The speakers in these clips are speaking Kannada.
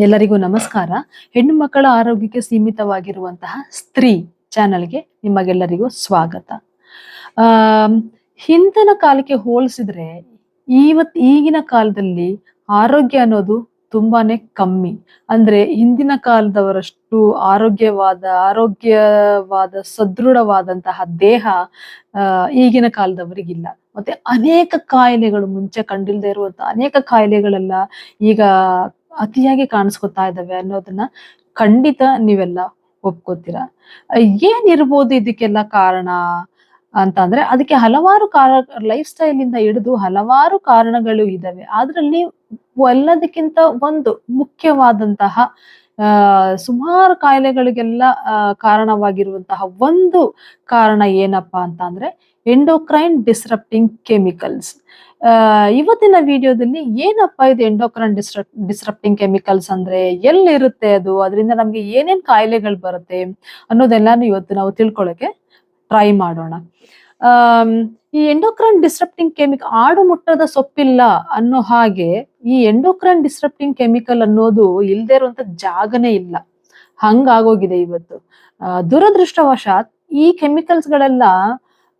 ಎಲ್ಲರಿಗೂ ನಮಸ್ಕಾರ. ಹೆಣ್ಣು ಮಕ್ಕಳ ಆರೋಗ್ಯಕ್ಕೆ ಸೀಮಿತವಾಗಿರುವಂತಹ ಸ್ತ್ರೀ ಚಾನಲ್ಗೆ ನಿಮಗೆಲ್ಲರಿಗೂ ಸ್ವಾಗತ. ಆ, ಹಿಂದಿನ ಕಾಲಕ್ಕೆ ಹೋಲಿಸಿದ್ರೆ ಇವತ್ ಈಗಿನ ಕಾಲದಲ್ಲಿ ಆರೋಗ್ಯ ಅನ್ನೋದು ತುಂಬಾನೇ ಕಮ್ಮಿ. ಅಂದ್ರೆ ಹಿಂದಿನ ಕಾಲದವರಷ್ಟು ಆರೋಗ್ಯವಾದ ಆರೋಗ್ಯವಾದ, ಸದೃಢವಾದಂತಹ ದೇಹ ಈಗಿನ ಕಾಲದವರಿಗಿಲ್ಲ. ಮತ್ತೆ ಅನೇಕ ಕಾಯಿಲೆಗಳು ಮುಂಚೆ ಕಂಡಿಲ್ದೇ ಇರುವಂತಹ ಅನೇಕ ಕಾಯಿಲೆಗಳೆಲ್ಲ ಈಗ ಅತಿಯಾಗಿ ಕಾಣಿಸ್ಕೊತಾ ಇದಾವೆ ಅನ್ನೋದನ್ನ ಖಂಡಿತ ನೀವೆಲ್ಲ ಒಪ್ಕೋತೀರಾ? ಏನಿರ್ಬೋದು ಇದಕ್ಕೆಲ್ಲ ಕಾರಣ ಅಂತ ಅಂದ್ರೆ ಅದಕ್ಕೆ ಹಲವಾರು ಕಾರ ಲೈಫ್ ಸ್ಟೈಲ್ ಇಂದ ಹಿಡಿದು ಹಲವಾರು ಕಾರಣಗಳು ಇದಾವೆ ಅದ್ರಲ್ಲಿ ಎಲ್ಲದಕ್ಕಿಂತ ಒಂದು ಮುಖ್ಯವಾದಂತಹ ಸುಮಾರು ಕಾಯಿಲೆಗಳಿಗೆಲ್ಲ ಕಾರಣವಾಗಿರುವಂತಹ ಒಂದು ಕಾರಣ ಏನಪ್ಪಾ ಅಂತ ಅಂದ್ರೆ ಎಂಡೋಕ್ರೈನ್ ಡಿಸ್ರಪ್ಟಿಂಗ್ ಕೆಮಿಕಲ್ಸ್ ಇವತ್ತಿನ ವಿಡಿಯೋದಲ್ಲಿ ಏನಪ್ಪಾ ಇದು ಎಂಡೋಕ್ರೈನ್ ಡಿಸ್ರಪ್ ಡಿಸ್ರಪ್ಟಿಂಗ್ ಕೆಮಿಕಲ್ಸ್ ಅಂದ್ರೆ? ಎಲ್ಲಿರುತ್ತೆ ಅದು? ಅದರಿಂದ ನಮ್ಗೆ ಏನೇನ್ ಕಾಯಿಲೆಗಳು ಬರುತ್ತೆ ಅನ್ನೋದೆಲ್ಲಾನು ಇವತ್ತು ನಾವು ತಿಳ್ಕೊಳ್ಳೋಕೆ ಟ್ರೈ ಮಾಡೋಣ. ಈ ಎಂಡೋಕ್ರೈನ್ ಡಿಸ್ರಪ್ಟಿಂಗ್ ಕೆಮಿಕಲ್ ಆಡು ಮುಟ್ಟದ ಸೊಪ್ಪಿಲ್ಲ ಅನ್ನೋ ಹಾಗೆ ಈ ಎಂಡೋಕ್ರೈನ್ ಡಿಸ್ರಪ್ಟಿಂಗ್ ಕೆಮಿಕಲ್ ಅನ್ನೋದು ಇಲ್ದೇ ಇರುವಂತ ಜಾಗನೇ ಇಲ್ಲ. ಹಂಗಾಗೋಗಿದೆ ಇವತ್ತು. ದುರದೃಷ್ಟವಶಾತ್ ಈ ಕೆಮಿಕಲ್ಸ್ ಗಳೆಲ್ಲ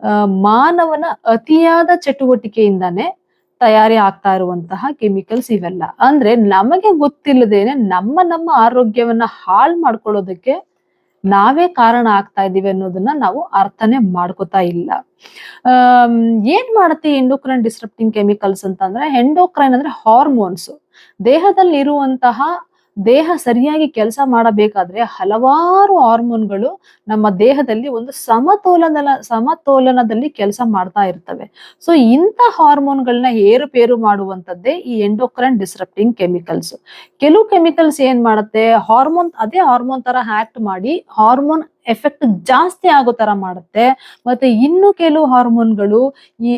ಆ, ಮಾನವನ ಅತಿಯಾದ ಚಟುವಟಿಕೆಯಿಂದಾನೆ ತಯಾರಿ ಆಗ್ತಾ ಇರುವಂತಹ ಕೆಮಿಕಲ್ಸ್ ಇವೆಲ್ಲ. ಅಂದ್ರೆ ನಮಗೆ ಗೊತ್ತಿಲ್ಲದೇನೆ ನಮ್ಮ ನಮ್ಮ ಆರೋಗ್ಯವನ್ನ ಹಾಳು ಮಾಡ್ಕೊಳ್ಳೋದಕ್ಕೆ ನಾವೇ ಕಾರಣ ಆಗ್ತಾ ಇದೀವಿ ಅನ್ನೋದನ್ನ ನಾವು ಅರ್ಥನೆ ಮಾಡ್ಕೋತಾ ಇಲ್ಲ. ಅಹ್ ಏನ್ ಮಾಡುತ್ತೆ ಎಂಡೋಕ್ರೈನ್ ಡಿಸ್ಟ್ರಪ್ಟಿಂಗ್ ಕೆಮಿಕಲ್ಸ್ ಅಂತಂದ್ರೆ ಎಂಡೋಕ್ರೈನ್ ಅಂದ್ರೆ ಹಾರ್ಮೋನ್ಸ್ ದೇಹದಲ್ಲಿ ಇರುವಂತಹ ದೇಹ ಸರಿಯಾಗಿ ಕೆಲಸ ಮಾಡಬೇಕಾದ್ರೆ ಹಲವಾರು ಹಾರ್ಮೋನ್ಗಳು ನಮ್ಮ ದೇಹದಲ್ಲಿ ಒಂದು ಸಮತೋಲನ ಸಮತೋಲನದಲ್ಲಿ ಕೆಲಸ ಮಾಡ್ತಾ ಇರ್ತವೆ. ಸೊ ಇಂಥ ಹಾರ್ಮೋನ್ಗಳನ್ನ ಏರುಪೇರು ಮಾಡುವಂತದ್ದೇ ಈ ಎಂಡೋಕ್ರೈನ್ ಡಿಸ್ರಪ್ಟಿಂಗ್ ಕೆಮಿಕಲ್ಸ್ ಕೆಲವು ಕೆಮಿಕಲ್ಸ್ ಏನ್ ಮಾಡುತ್ತೆ? ಹಾರ್ಮೋನ್, ಅದೇ ಹಾರ್ಮೋನ್ ತರ ಆಕ್ಟ್ ಮಾಡಿ ಹಾರ್ಮೋನ್ ಎಫೆಕ್ಟ್ ಜಾಸ್ತಿ ಆಗೋ ತರ ಮಾಡುತ್ತೆ. ಮತ್ತೆ ಇನ್ನು ಕೆಲವು ಹಾರ್ಮೋನ್ಗಳು ಈ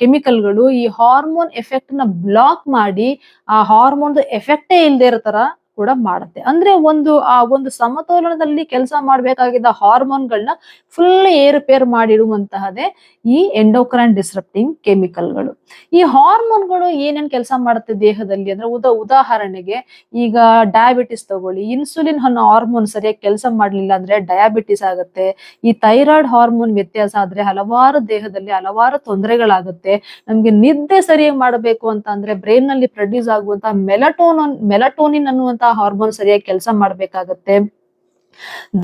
ಕೆಮಿಕಲ್ಗಳು ಈ ಹಾರ್ಮೋನ್ ಎಫೆಕ್ಟ್ನ ಬ್ಲಾಕ್ ಮಾಡಿ ಆ ಹಾರ್ಮೋನ್ ಎಫೆಕ್ಟೇ ಇಲ್ದೇ ಇರೋ ತರ ಕೂಡ ಮಾಡುತ್ತೆ. ಅಂದ್ರೆ ಒಂದು, ಆ ಒಂದು ಸಮತೋಲನದಲ್ಲಿ ಕೆಲಸ ಮಾಡ್ಬೇಕಾಗಿದ್ದ ಹಾರ್ಮೋನ್ಗಳನ್ನ ಫುಲ್ ಏರುಪೇರು ಮಾಡಿಡುವಂತಹದೇ ಈ ಎಂಡೋಕ್ರೈನ್ ಡಿಸ್ರಪ್ಟಿಂಗ್ ಕೆಮಿಕಲ್ಗಳು ಈ ಹಾರ್ಮೋನ್ಗಳು ಏನೇನ್ ಕೆಲಸ ಮಾಡುತ್ತೆ ದೇಹದಲ್ಲಿ? ಅಂದ್ರೆ ಉದಾ, ಉದಾಹರಣೆಗೆ ಈಗ ಡಯಾಬಿಟಿಸ್ ತಗೊಳ್ಳಿ ಇನ್ಸುಲಿನ್ ಅನ್ನೋ ಹಾರ್ಮೋನ್ ಸರಿಯಾಗಿ ಕೆಲಸ ಮಾಡಲಿಲ್ಲ ಅಂದ್ರೆ ಡಯಾಬಿಟಿಸ್ ಆಗುತ್ತೆ, ಈ ಥೈರಾಯ್ಡ್ ಹಾರ್ಮೋನ್ ವ್ಯತ್ಯಾಸ ಆದ್ರೆ ಹಲವಾರು ದೇಹದಲ್ಲಿ ಹಲವಾರು ತೊಂದರೆಗಳಾಗುತ್ತೆ, ನಮ್ಗೆ ನಿದ್ದೆ ಸರಿಯಾಗಿ ಮಾಡಬೇಕು ಅಂತ ಅಂದ್ರೆ ಬ್ರೈನ್ನಲ್ಲಿ ಪ್ರೊಡ್ಯೂಸ್ ಆಗುವಂತಹ ಮೆಲಟೋನ್ ಮೆಲಟೋನಿನ್ ಅನ್ನುವಂತಹ ಹಾರ್ಮೋನ್ ಸರಿಯಾಗಿ ಕೆಲಸ ಮಾಡ್ಬೇಕಾಗತ್ತೆ.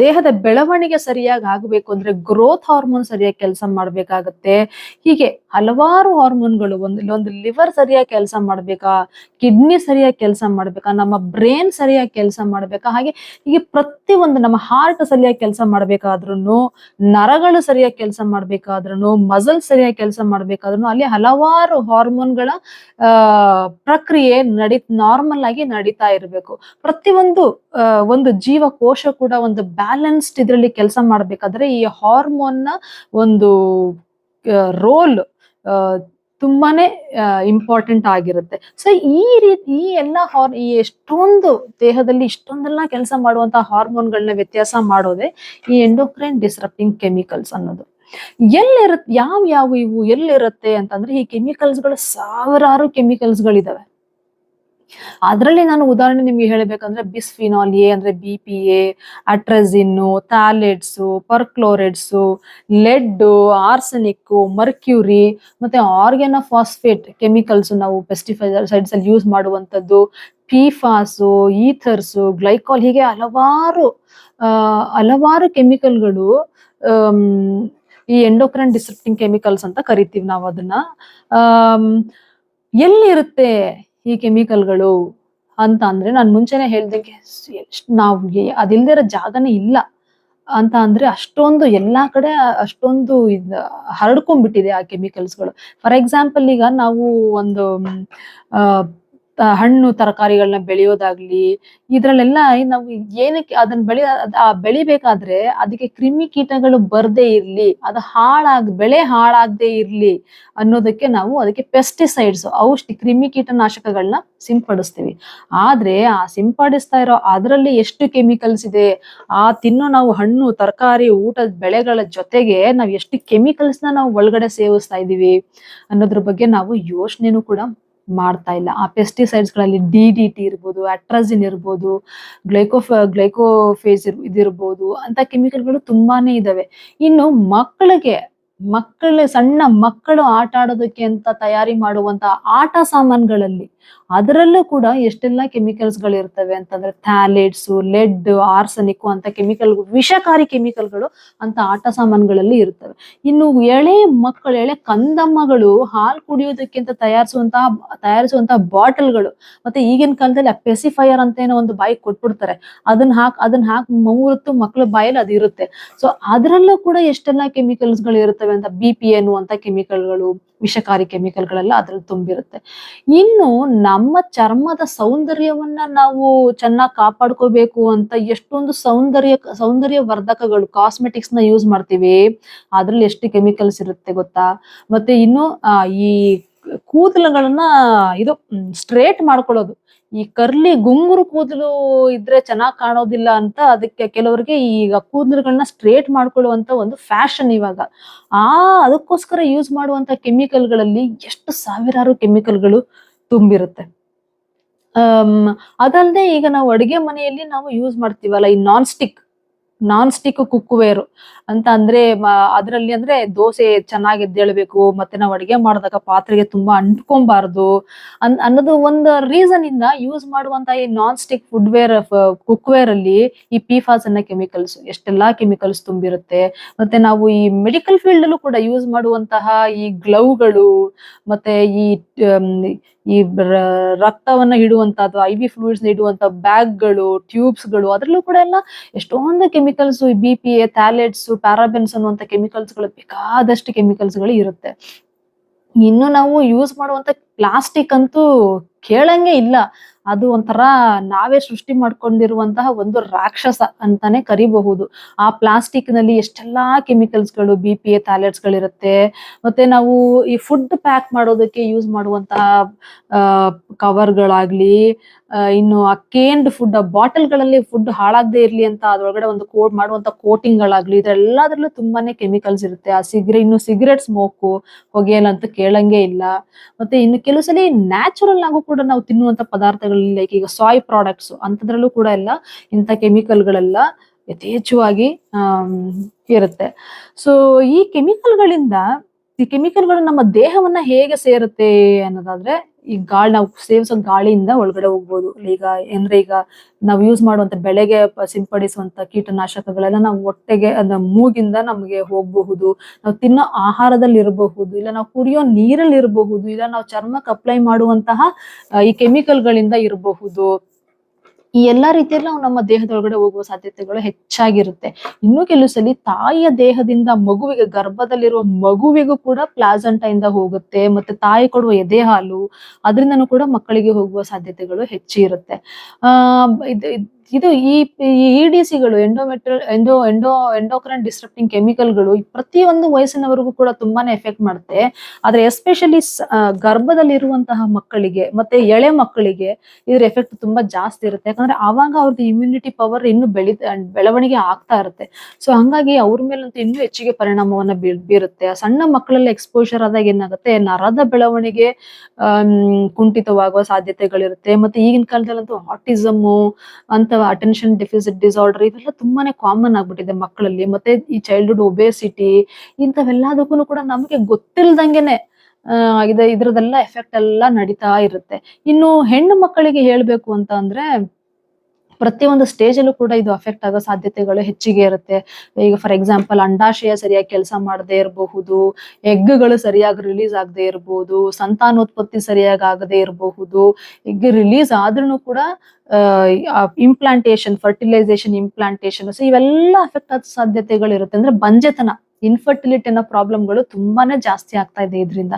ದೇಹದ ಬೆಳವಣಿಗೆ ಸರಿಯಾಗಿ ಆಗಬೇಕು ಅಂದ್ರೆ ಗ್ರೋತ್ ಹಾರ್ಮೋನ್ ಸರಿಯಾಗಿ ಕೆಲಸ ಮಾಡ್ಬೇಕಾಗತ್ತೆ. ಹೀಗೆ ಹಲವಾರು ಹಾರ್ಮೋನ್ಗಳು ಒಂದು ಒಂದು ಲಿವರ್ ಸರಿಯಾಗಿ ಕೆಲಸ ಮಾಡ್ಬೇಕಾ ಕಿಡ್ನಿ ಸರಿಯಾಗಿ ಕೆಲಸ ಮಾಡ್ಬೇಕಾ, ನಮ್ಮ ಬ್ರೇನ್ ಸರಿಯಾಗಿ ಕೆಲಸ ಮಾಡ್ಬೇಕಾ, ಹಾಗೆ ಹೀಗೆ ಪ್ರತಿ ಒಂದು ನಮ್ಮ ಹಾರ್ಟ್ ಸರಿಯಾಗಿ ಕೆಲಸ ಮಾಡ್ಬೇಕಾದ್ರೂ ನರಗಳು ಸರಿಯಾಗಿ ಕೆಲಸ ಮಾಡ್ಬೇಕಾದ್ರೂ ಮಸಲ್ ಸರಿಯಾಗಿ ಕೆಲಸ ಮಾಡ್ಬೇಕಾದ್ರೂ ಅಲ್ಲಿ ಹಲವಾರು ಹಾರ್ಮೋನ್ಗಳ ಪ್ರಕ್ರಿಯೆ ನಡಿ ನಾರ್ಮಲ್ ಆಗಿ ನಡೀತಾ ಇರಬೇಕು. ಪ್ರತಿಯೊಂದು ಒಂದು ಒಂದು ಜೀವಕೋಶ ಕೂಡ ಒಂದು ಬ್ಯಾಲೆನ್ಸ್ಡ್ ಇದರಲ್ಲಿ ಕೆಲಸ ಮಾಡ್ಬೇಕಾದ್ರೆ ಈ ಹಾರ್ಮೋನ್ನ ಒಂದು ರೋಲ್ ತುಂಬಾನೇ ಇಂಪಾರ್ಟೆಂಟ್ ಆಗಿರುತ್ತೆ. ಸೊ ಈ ರೀತಿ, ಈ ಎಲ್ಲ ಹಾರ್ ಈ ಎಷ್ಟೊಂದು ದೇಹದಲ್ಲಿ ಇಷ್ಟೊಂದೆಲ್ಲ ಕೆಲಸ ಮಾಡುವಂತಹ ಹಾರ್ಮೋನ್ಗಳನ್ನ ವ್ಯತ್ಯಾಸ ಮಾಡೋದೇ ಈ ಎಂಡೋಕ್ರೈನ್ ಡಿಸ್ರಪ್ಟಿಂಗ್ ಕೆಮಿಕಲ್ಸ್ ಅನ್ನೋದು. ಎಲ್ಲಿರುತ್ತೆ ಯಾವ ಯಾವ ಇವು ಎಲ್ಲಿರುತ್ತೆ ಅಂತಂದ್ರೆ ಈ ಕೆಮಿಕಲ್ಸ್ಗಳು ಸಾವಿರಾರು ಕೆಮಿಕಲ್ಸ್ಗಳಿದಾವೆ ಅದರಲ್ಲಿ ನಾನು ಉದಾಹರಣೆ ನಿಮ್ಗೆ ಹೇಳಬೇಕಂದ್ರೆ ಬಿಸ್ಫಿನಾಲ್ ಎ ಅಂದ್ರೆ B P A atrazine phthalates perchlorates, lead, arsenic, mercury ಮತ್ತೆ ಆರ್ಗ್ಯಾನೋಫಾಸ್ಫೇಟ್ ಕೆಮಿಕಲ್ಸ್ ನಾವು ಪೆಸ್ಟಿಸೈಡ್ಸ್ ಅಲ್ಲಿ ಯೂಸ್ ಮಾಡುವಂಥದ್ದು ಪಿಫಾಸು ಈಥರ್ಸು ಗ್ಲೈಕಾಲ್ ಹೀಗೆ ಹಲವಾರು ಹಲವಾರು ಕೆಮಿಕಲ್ಗಳು ಈ ಎಂಡೋಕ್ರೈನ್ ಡಿಸ್ಟ್ರಪ್ಟಿಂಗ್ ಕೆಮಿಕಲ್ಸ್ ಅಂತ ಕರಿತೀವಿ ನಾವು ಅದನ್ನ ಎಲ್ಲಿರುತ್ತೆ? ಈ ಕೆಮಿಕಲ್ಗಳು ಅಂತ ಅಂದ್ರೆ ನಾನು ಮುಂಚೆನೆ ಹೇಳ್ದಂಗೆ ನಾವು ಎ- ಅದಿಲ್ದೇ ಇರೋ ಜಾಗನೇ ಇಲ್ಲ ಅಂತ ಅಂದ್ರೆ ಅಷ್ಟೊಂದು ಎಲ್ಲಾ ಕಡೆ ಅಷ್ಟೊಂದು ಇದ್ ಹರಡ್ಕೊಂಡ್ಬಿಟ್ಟಿದೆ ಆ ಕೆಮಿಕಲ್ಸ್ಗಳು. ಫಾರ್ ಎಕ್ಸಾಂಪಲ್ ಈಗ ನಾವು ಒಂದು ಆ, ಹಣ್ಣು ತರಕಾರಿಗಳನ್ನ ಬೆಳೆಯೋದಾಗ್ಲಿ, ಇದ್ರಲ್ಲೆಲ್ಲ ನಾವು ಏನಕ್ಕೆ ಅದನ್ನ ಬೆಳೆ ಆ ಬೆಳಿಬೇಕಾದ್ರೆ ಅದಕ್ಕೆ ಕ್ರಿಮಿ ಕೀಟಗಳು ಬರ್ದೇ ಇರ್ಲಿ, ಅದು ಹಾಳಾಗ್, ಬೆಳೆ ಹಾಳಾಗದೆ ಇರ್ಲಿ ಅನ್ನೋದಕ್ಕೆ ನಾವು ಅದಕ್ಕೆ ಪೆಸ್ಟಿಸೈಡ್ಸ್ ಔಷಧಿ, ಕ್ರಿಮಿ ಕೀಟನಾಶಕಗಳನ್ನ ಸಿಂಪಡಿಸ್ತೀವಿ. ಆದ್ರೆ ಆ ಸಿಂಪಡಿಸ್ತಾ ಇರೋ ಅದರಲ್ಲಿ ಎಷ್ಟು ಕೆಮಿಕಲ್ಸ್ ಇದೆ, ಆ ತಿನ್ನೋ ನಾವು ಹಣ್ಣು, ತರಕಾರಿ, ಊಟದ ಬೆಳೆಗಳ ಜೊತೆಗೆ ನಾವು ಎಷ್ಟು ಕೆಮಿಕಲ್ಸ್ನ ನಾವು ಒಳಗಡೆ ಸೇವಿಸ್ತಾ ಇದೀವಿ ಅನ್ನೋದ್ರ ಬಗ್ಗೆ ನಾವು ಯೋಚನೆನೂ ಕೂಡ ಮಾಡ್ತಾ ಇಲ್ಲ. ಆ ಪೆಸ್ಟಿಸೈಡ್ಸ್ಗಳಲ್ಲಿ ಡಿ ಡಿ ಟಿ ಇರ್ಬೋದು ಅಟ್ರಾಜಿನ್ ಇರ್ಬೋದು ಗ್ಲೈಕೋಫ ಗ್ಲೈಕೋಫೇಸ್ ಇದಿರ್ಬೋದು, ಅಂತ ಕೆಮಿಕಲ್ಗಳು ತುಂಬಾನೇ ಇದಾವೆ. ಇನ್ನು ಮಕ್ಕಳಿಗೆ ಮಕ್ಕಳ, ಸಣ್ಣ ಮಕ್ಕಳು ಆಟ ಆಡೋದಕ್ಕೆ ಅಂತ ತಯಾರಿ ಮಾಡುವಂತ ಆಟ ಸಾಮಾನುಗಳಲ್ಲಿ ಅದರಲ್ಲೂ ಕೂಡ ಎಷ್ಟೆಲ್ಲ ಕೆಮಿಕಲ್ಸ್ಗಳು ಇರ್ತವೆ ಅಂತಂದ್ರೆ ಥ್ಯಾಲೇಟ್ಸ್ ಲೆಡ್, ಆರ್ಸನಿಕ್ ಅಂತ ಕೆಮಿಕಲ್, ವಿಷಕಾರಿ ಕೆಮಿಕಲ್ಗಳು ಅಂತ ಆಟ ಸಾಮಾನುಗಳಲ್ಲಿ ಇರ್ತವೆ. ಇನ್ನು ಎಳೆ ಮಕ್ಕಳು, ಎಳೆ ಕಂದಮ್ಮಗಳು ಹಾಲು ಕುಡಿಯೋದಕ್ಕೆ ಅಂತ ತಯಾರಿಸುವಂತಹ ತಯಾರಿಸುವಂತಹ ಬಾಟಲ್ಗಳು ಮತ್ತೆ ಈಗಿನ ಕಾಲದಲ್ಲಿ ಪೆಸಿಫೈಯರ್ ಅಂತ ಏನೋ ಒಂದು ಬಾಯಿ ಕೊಟ್ಬಿಡ್ತಾರೆ. ಅದನ್ನ ಹಾಕ್, ಅದನ್ನ ಹಾಕಿ ಮೂವತ್ತು ಮಕ್ಕಳ ಬಾಯಲ್ಲಿ ಅದು ಇರುತ್ತೆ ಸೊ ಅದರಲ್ಲೂ ಕೂಡ ಎಷ್ಟೆಲ್ಲ ಕೆಮಿಕಲ್ಸ್ಗಳು ಇರ್ತವೆ ಅಂತ ಬಿ ಪಿ ಎನ್ನುವಂತ ಕೆಮಿಕಲ್ಗಳು, ವಿಷಕಾರಿ ಕೆಮಿಕಲ್ಗಳೆಲ್ಲ ಅದ್ರಲ್ಲಿ ತುಂಬಿರುತ್ತೆ. ಇನ್ನು ನಮ್ಮ ಚರ್ಮದ ಸೌಂದರ್ಯವನ್ನ ನಾವು ಚೆನ್ನಾಗಿ ಕಾಪಾಡ್ಕೋಬೇಕು ಅಂತ ಎಷ್ಟೊಂದು ಸೌಂದರ್ಯ ಸೌಂದರ್ಯ ವರ್ಧಕಗಳು ಕಾಸ್ಮೆಟಿಕ್ಸ್ನ ಯೂಸ್ ಮಾಡ್ತೀವಿ. ಅದ್ರಲ್ಲಿ ಎಷ್ಟು ಕೆಮಿಕಲ್ಸ್ ಇರುತ್ತೆ ಗೊತ್ತಾ? ಮತ್ತೆ ಇನ್ನು ಈ ಕೂದಲುಗಳನ್ನ ಇದು ಸ್ಟ್ರೇಟ್ ಮಾಡ್ಕೊಳ್ಳೋದು. ಈ ಕರ್ಲಿ ಗುಂಗುರು ಕೂದಲು ಇದ್ರೆ ಚೆನ್ನಾಗಿ ಕಾಣೋದಿಲ್ಲ ಅಂತ ಅದಕ್ಕೆ ಕೆಲವರಿಗೆ ಈಗ ಕೂದಲುಗಳನ್ನ ಸ್ಟ್ರೇಟ್ ಮಾಡ್ಕೊಳ್ಳುವಂತ ಒಂದು ಫ್ಯಾಷನ್ ಇವಾಗ. ಆ, ಅದಕ್ಕೋಸ್ಕರ ಯೂಸ್ ಮಾಡುವಂತ ಕೆಮಿಕಲ್ಗಳಲ್ಲಿ ಎಷ್ಟು ಸಾವಿರಾರು ಕೆಮಿಕಲ್ಗಳು ತುಂಬಿರುತ್ತೆ. ಆ ಅದಲ್ಲದೆ ಈಗ ನಾವು ಅಡುಗೆ ಮನೆಯಲ್ಲಿ ನಾವು ಯೂಸ್ ಮಾಡ್ತೀವಲ್ಲ, ಈ ನಾನ್ ಸ್ಟಿಕ್ ನಾನ್ ಸ್ಟಿಕ್ ಕುಕ್ಕುವೇರ್ ಅಂತ ಅಂದ್ರೆ ಅದರಲ್ಲಿ ಅಂದ್ರೆ ದೋಸೆ ಚೆನ್ನಾಗಿ ಎದ್ದೇಳ್ಬೇಕು, ಮತ್ತೆ ನಾವು ಅಡಿಗೆ ಮಾಡಿದಾಗ ಪಾತ್ರೆಗೆ ತುಂಬಾ ಅಂಟ್ಕೊಬಾರ್ದು ಅನ್, ಅನ್ನೋದು ಒಂದು ರೀಸನ್ ಇಂದ ಯೂಸ್ ಮಾಡುವಂತ ಈ non stick food ware cookware ಅಲ್ಲಿ ಈ ಪಿಫಾಸ್ ಅನ್ನ ಕೆಮಿಕಲ್ಸ್ ಎಷ್ಟೆಲ್ಲಾ ಕೆಮಿಕಲ್ಸ್ ತುಂಬಿರುತ್ತೆ. ಮತ್ತೆ ನಾವು ಈ ಮೆಡಿಕಲ್ ಫೀಲ್ಡ್ ಅಲ್ಲೂ ಕೂಡ ಯೂಸ್ ಮಾಡುವಂತಹ ಈ ಗ್ಲೌಗಳು ಮತ್ತೆ ಈ ಈ ರಕ್ತವನ್ನ ಇಡುವಂತ ಅಥವಾ ಐ ವಿ ಫ್ಲೂಯಿಡ್ಸ್ ಇಡುವಂತ ಬ್ಯಾಗ್ಗಳು ಟ್ಯೂಬ್ಸ್ಗಳು ಅದ್ರಲ್ಲೂ ಕೂಡ ಎಲ್ಲ ಎಷ್ಟೊಂದು chemicals B P A phthalates ಪ್ಯಾರಾಬೆನ್ಸ್ಗಳು ಬೇಕಾದಷ್ಟು ಕೆಮಿಕಲ್ಸ್ಗಳು ಇರುತ್ತೆ. ಇನ್ನು ನಾವು ಯೂಸ್ ಮಾಡುವಂತ ಪ್ಲಾಸ್ಟಿಕ್ ಅಂತೂ ಕೇಳಂಗೆ ಇಲ್ಲ. ಅದು ಒಂಥರ ನಾವೇ ಸೃಷ್ಟಿ ಮಾಡ್ಕೊಂಡಿರುವಂತಹ ಒಂದು ರಾಕ್ಷಸ ಅಂತಾನೆ ಕರಿಬಹುದು. ಆ ಪ್ಲಾಸ್ಟಿಕ್ನಲ್ಲಿ ಎಷ್ಟೆಲ್ಲಾ ಕೆಮಿಕಲ್ಸ್ಗಳು ಬಿ ಪಿ ಎ ಥ್ಯಾಲೆಟ್ಸ್ ಗಳಿರುತ್ತೆ. ಮತ್ತೆ ನಾವು ಈ ಫುಡ್ ಪ್ಯಾಕ್ ಮಾಡೋದಕ್ಕೆ ಯೂಸ್ ಮಾಡುವಂತಹ ಕವರ್ಗಳಾಗ್ಲಿ ಇನ್ನು ಆ ಕೇಂಡ್ ಫುಡ್ ಬಾಟಲ್ಗಳಲ್ಲಿ ಫುಡ್ ಹಾಳಾಗದೆ ಇರ್ಲಿ ಅಂತ ಅದರೊಳಗಡೆ ಒಂದು ಕೋಟ್ ಮಾಡುವಂತ ಕೋಟಿಂಗ್ ಗಳಾಗ್ಲಿ, ಇದೆಲ್ಲದ್ರಲ್ಲೂ ತುಂಬಾನೇ ಕೆಮಿಕಲ್ಸ್ ಇರುತ್ತೆ. ಆ ಸಿಗ್ರೆ ಇನ್ನು ಸಿಗರೆಟ್ ಸ್ಮೋಕು ಹೊಗೆಯಲ್ಲಂತೂ ಕೇಳಂಗೆ ಇಲ್ಲ. ಮತ್ತೆ ಇನ್ನು ಕೆಲವು ಸಲ ನ್ಯಾಚುರಲ್ ಆಗು ಕೂಡ ನಾವು ತಿನ್ನುವಂತ ಪದಾರ್ಥಗಳಲ್ಲಿ ಲೈಕ್ ಈಗ ಸಾಯ್ ಪ್ರಾಡಕ್ಟ್ಸ್ ಅಂತದ್ರಲ್ಲೂ ಕೂಡ ಎಲ್ಲ ಇಂಥ ಕೆಮಿಕಲ್ಗಳೆಲ್ಲ ಯಥೇಚ್ಛವಾಗಿ ಇರುತ್ತೆ. ಸೊ ಈ ಕೆಮಿಕಲ್ಗಳಿಂದ, ಈ ಕೆಮಿಕಲ್ಗಳು ನಮ್ಮ ದೇಹವನ್ನ ಹೇಗೆ ಸೇರುತ್ತೆ ಅನ್ನೋದಾದ್ರೆ ಈ ಗಾಳಿ ನಾವು ಸೇವಿಸೋ ಗಾಳಿಯಿಂದ ಒಳಗಡೆ ಹೋಗ್ಬೋದು. ಈಗ ಅಂದ್ರೆ ಈಗ ನಾವು ಯೂಸ್ ಮಾಡುವಂತ ಬೆಳೆಗೆ ಸಿಂಪಡಿಸುವಂತ ಕೀಟನಾಶಕಗಳೆಲ್ಲ ನಾವು ಹೊಟ್ಟೆಗೆ ಅದ ಮೂಗಿಂದ ನಮಗೆ ಹೋಗಬಹುದು. ನಾವು ತಿನ್ನೋ ಆಹಾರದಲ್ಲಿ ಇರಬಹುದು, ಇಲ್ಲ ನಾವು ಕುಡಿಯೋ ನೀರಲ್ಲಿ ಇರಬಹುದು, ಇಲ್ಲ ನಾವು ಚರ್ಮಕ್ಕೆ ಅಪ್ಲೈ ಮಾಡುವಂತಹ ಈ ಈ ಕೆಮಿಕಲ್ಗಳಿಂದ ಇರಬಹುದು. ಈ ಎಲ್ಲಾ ರೀತಿಯಲ್ಲಿ ನಾವು ನಮ್ಮ ದೇಹದೊಳಗಡೆ ಹೋಗುವ ಸಾಧ್ಯತೆಗಳು ಹೆಚ್ಚಾಗಿರುತ್ತೆ. ಇನ್ನು ಕೆಲವು ಸಲ ತಾಯಿಯ ದೇಹದಿಂದ ಮಗುವಿಗೆ, ಗರ್ಭದಲ್ಲಿರುವ ಮಗುವಿಗೂ ಕೂಡ ಪ್ಲಾಸಂಟ ಇಂದ ಹೋಗುತ್ತೆ, ಮತ್ತೆ ತಾಯಿ ಕೊಡುವ ಎದೆ ಹಾಲು ಅದರಿಂದನೂ ಕೂಡ ಮಕ್ಕಳಿಗೆ ಹೋಗುವ ಸಾಧ್ಯತೆಗಳು ಹೆಚ್ಚಿರುತ್ತೆ. ಆ ಇದು ಈ E D ಸಿಗಳು endometrial endo endo endocrine disrupting ಕೆಮಿಕಲ್ಗಳು ಪ್ರತಿಯೊಂದು ವಯಸ್ಸಿನವರೆಗೂ ಕೂಡ ತುಂಬಾನೇ ಎಫೆಕ್ಟ್ ಮಾಡುತ್ತೆ. ಆದ್ರೆ ಎಸ್ಪೆಷಲಿ ಗರ್ಭದಲ್ಲಿರುವಂತಹ ಮಕ್ಕಳಿಗೆ ಮತ್ತೆ ಎಳೆ ಮಕ್ಕಳಿಗೆ ಇದ್ರ ಎಫೆಕ್ಟ್ ತುಂಬಾ ಜಾಸ್ತಿ ಇರುತ್ತೆ. ಯಾಕಂದ್ರೆ ಆವಾಗ ಅವ್ರದ್ದು ಇಮ್ಯುನಿಟಿ ಪವರ್ ಇನ್ನು ಬೆಳಿ, ಬೆಳವಣಿಗೆ ಆಗ್ತಾ ಇರುತ್ತೆ. ಸೊ ಹಂಗಾಗಿ ಅವ್ರ ಮೇಲಂತೂ ಇನ್ನೂ ಹೆಚ್ಚಿಗೆ ಪರಿಣಾಮವನ್ನ ಬೀರುತ್ತೆ. ಆ ಸಣ್ಣ ಮಕ್ಕಳೆಲ್ಲ ಎಕ್ಸ್ಪೋಜರ್ ಆದಾಗ ಏನಾಗುತ್ತೆ, ನರದ ಬೆಳವಣಿಗೆ ಕುಂಠಿತವಾಗುವ ಸಾಧ್ಯತೆಗಳಿರುತ್ತೆ. ಮತ್ತೆ ಈಗಿನ ಕಾಲದಲ್ಲಂತೂ ಆಟಿಸಮ್ ಅಂತ ಅಟೆನ್ಷನ್ ಡೆಫಿಸಿಟ್ ಡಿಸಾರ್ಡರ್ ಇದೆಲ್ಲ ತುಂಬಾನೇ ಕಾಮನ್ ಆಗ್ಬಿಟ್ಟಿದೆ ಮಕ್ಕಳಲ್ಲಿ. ಮತ್ತೆ ಈ ಚೈಲ್ಡ್ಹುಡ್ ಒಬೇಸಿಟಿ ಇಂಥವೆಲ್ಲದಕ್ಕೂ ಕೂಡ ನಮಗೆ ಗೊತ್ತಿಲ್ದಂಗೆನೆ ಇದು ಇದ್ರದೆಲ್ಲ ಎಫೆಕ್ಟ್ ಎಲ್ಲ ನಡೀತಾ ಇರುತ್ತೆ. ಇನ್ನು ಹೆಣ್ಣು ಮಕ್ಕಳಿಗೆ ಹೇಳ್ಬೇಕು ಅಂತ ಅಂದ್ರೆ ಪ್ರತಿಯೊಂದು ಸ್ಟೇಜ್ ಅಲ್ಲೂ ಕೂಡ ಇದು ಅಫೆಕ್ಟ್ ಆಗೋ ಸಾಧ್ಯತೆಗಳು ಹೆಚ್ಚಿಗೆ ಇರುತ್ತೆ. ಈಗ ಫಾರ್ ಎಕ್ಸಾಂಪಲ್ ಅಂಡಾಶಯ ಸರಿಯಾಗಿ ಕೆಲಸ ಮಾಡದೇ ಇರಬಹುದು ಎಗ್ಗಳು ಸರಿಯಾಗಿ ರಿಲೀಸ್ ಆಗದೆ ಇರಬಹುದು, ಸಂತಾನೋತ್ಪತ್ತಿ ಸರಿಯಾಗಿ ಆಗದೆ ಇರಬಹುದು, ಎಗ್ ರಿಲೀಸ್ ಆದ್ರೂ ಕೂಡ ಇಂಪ್ಲಾಂಟೇಶನ್ ಫರ್ಟಿಲೈಸೇಷನ್ ಇಂಪ್ಲಾಂಟೇಶನ್ ಸೊ ಇವೆಲ್ಲ ಅಫೆಕ್ಟ್ ಆದ ಸಾಧ್ಯತೆಗಳು ಇರುತ್ತೆ ಅಂದ್ರೆ ಬಂಜೆತನ. ಇನ್ಫರ್ಟಿಲಿಟಿ ಅನ್ನೋ ಪ್ರಾಬ್ಲಮ್ಗಳು ತುಂಬಾನೇ ಜಾಸ್ತಿ ಆಗ್ತಾ ಇದೆ ಇದರಿಂದ.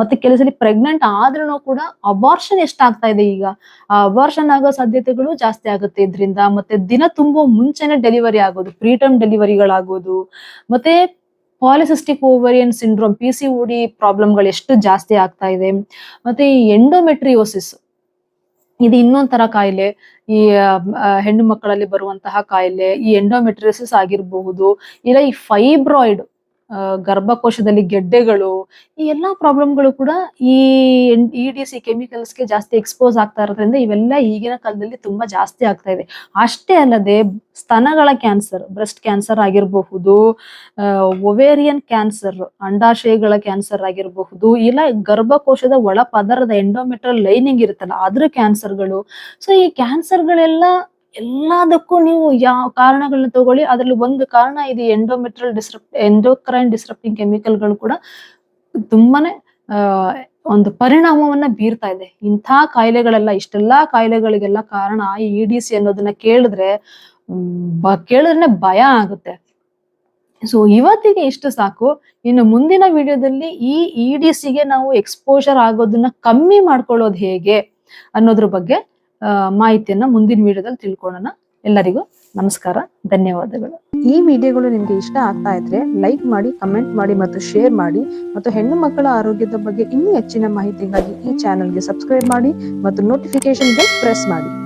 ಮತ್ತೆ ಕೆಲವು ಸಲ ಪ್ರೆಗ್ನೆಂಟ್ ಆದ್ರೂ ಕೂಡ ಅಬಾರ್ಷನ್ ಎಷ್ಟಾಗ್ತಾ ಇದೆ ಈಗ? ಅಬಾರ್ಷನ್ ಆಗೋ ಸಾಧ್ಯತೆಗಳು ಜಾಸ್ತಿ ಆಗುತ್ತೆ ಇದರಿಂದ. ಮತ್ತೆ ದಿನ ತುಂಬೋ ಮುಂಚೆನೆ ಡೆಲಿವರಿ ಆಗೋದು ಪ್ರೀಟರ್ಮ್ ಡೆಲಿವರಿಗಳಾಗೋದು ಮತ್ತೆ polycystic ovarian syndrome P C O D ಪ್ರಾಬ್ಲಮ್ಗಳು ಎಷ್ಟು ಜಾಸ್ತಿ ಆಗ್ತಾ ಇದೆ. ಮತ್ತೆ ಎಂಡೋಮೆಟ್ರಿಯೋಸಿಸ್ ಇದು ಇನ್ನೊಂದ್ ತರ ಕಾಯಿಲೆ. ಈ ಹೆಣ್ಣು ಮಕ್ಕಳಲ್ಲಿ ಬರುವಂತಹ ಕಾಯಿಲೆ ಈ ಎಂಡೋಮೆಟ್ರಿಸಿಸ್ ಆಗಿರಬಹುದು ಇಲ್ಲ ಈ ಫೈಬ್ರಾಯ್ಡ್ ಗರ್ಭಕೋಶದಲ್ಲಿ ಗೆಡ್ಡೆಗಳು, ಈ ಎಲ್ಲಾ ಪ್ರಾಬ್ಲಮ್ಗಳು ಕೂಡ ಈ ಇ ಡಿ ಸಿ ಕೆಮಿಕಲ್ಸ್ಗೆ ಜಾಸ್ತಿ ಎಕ್ಸ್ಪೋಸ್ ಆಗ್ತಾ ಇರೋದ್ರಿಂದ ಇವೆಲ್ಲ ಈಗಿನ ಕಾಲದಲ್ಲಿ ತುಂಬಾ ಜಾಸ್ತಿ ಆಗ್ತಾ ಇದೆ. ಅಷ್ಟೇ ಅಲ್ಲದೆ ಸ್ತನಗಳ ಕ್ಯಾನ್ಸರ್ ಬ್ರೆಸ್ಟ್ ಕ್ಯಾನ್ಸರ್ ಆಗಿರಬಹುದು ಒವೇರಿಯನ್ ಕ್ಯಾನ್ಸರ್ ಅಂಡಾಶಯಗಳ ಕ್ಯಾನ್ಸರ್ ಆಗಿರಬಹುದು, ಇಲ್ಲ ಗರ್ಭಕೋಶದ ಒಳ ಪದರದ ಎಂಡೋಮೆಟ್ರಲ್ ಲೈನಿಂಗ್ ಇರುತ್ತಲ್ಲ, ಅದ್ರ ಕ್ಯಾನ್ಸರ್ಗಳು ಸೊ ಈ ಕ್ಯಾನ್ಸರ್ಗಳೆಲ್ಲ ಎಲ್ಲದಕ್ಕೂ ನೀವು ಯಾವ ಕಾರಣಗಳನ್ನ ತಗೊಳ್ಳಿ, ಅದರಲ್ಲಿ ಒಂದು ಕಾರಣ ಇದು ಎಂಡೋಮೆಟ್ರಲ್ ಡಿಸ್ರಪ್ ಎಂಡೋಕ್ರೈನ್ ಡಿಸ್ರಪ್ಟಿಂಗ್ ಕೆಮಿಕಲ್ಗಳು ಕೂಡ ತುಂಬಾನೇ ಒಂದು ಪರಿಣಾಮವನ್ನ ಬೀರ್ತಾ ಇದೆ. ಇಂಥ ಕಾಯಿಲೆಗಳೆಲ್ಲ, ಇಷ್ಟೆಲ್ಲಾ ಕಾಯಿಲೆಗಳಿಗೆಲ್ಲ ಕಾರಣ ಈ ಡಿ ಸಿ ಅನ್ನೋದನ್ನ ಕೇಳಿದ್ರೆ ಕೇಳಿದ್ರೆ ಭಯ ಆಗುತ್ತೆ. ಸೊ ಇವತ್ತಿಗೆ ಇಷ್ಟು ಸಾಕು. ಇನ್ನು ಮುಂದಿನ ವಿಡಿಯೋದಲ್ಲಿ ಈ ಇ ಡಿ ಸಿಗೆ ನಾವು ಎಕ್ಸ್ಪೋಜರ್ ಆಗೋದನ್ನ ಕಮ್ಮಿ ಮಾಡ್ಕೊಳ್ಳೋದು ಹೇಗೆ ಅನ್ನೋದ್ರ ಬಗ್ಗೆ ಮಾಹಿತಿಯನ್ನ ಮುಂದಿನ ವಿಡಿಯೋದಲ್ಲಿ ತಿಳ್ಕೊಳ್ಳೋಣ. ಎಲ್ಲರಿಗೂ ನಮಸ್ಕಾರ, ಧನ್ಯವಾದಗಳು. ಈ ವಿಡಿಯೋಗಳು ನಿಮ್ಗೆ ಇಷ್ಟ ಆಗ್ತಾ ಇದ್ರೆ ಲೈಕ್ ಮಾಡಿ, ಕಮೆಂಟ್ ಮಾಡಿ ಮತ್ತು ಶೇರ್ ಮಾಡಿ ಮತ್ತು ಹೆಣ್ಣು ಮಕ್ಕಳ ಆರೋಗ್ಯದ ಬಗ್ಗೆ ಇನ್ನೂ ಹೆಚ್ಚಿನ ಮಾಹಿತಿಗಾಗಿ ಈ ಚಾನೆಲ್ಗೆ ಸಬ್ಸ್ಕ್ರೈಬ್ ಮಾಡಿ ಮತ್ತು ನೋಟಿಫಿಕೇಶನ್ ಬೆಲ್ ಪ್ರೆಸ್ ಮಾಡಿ.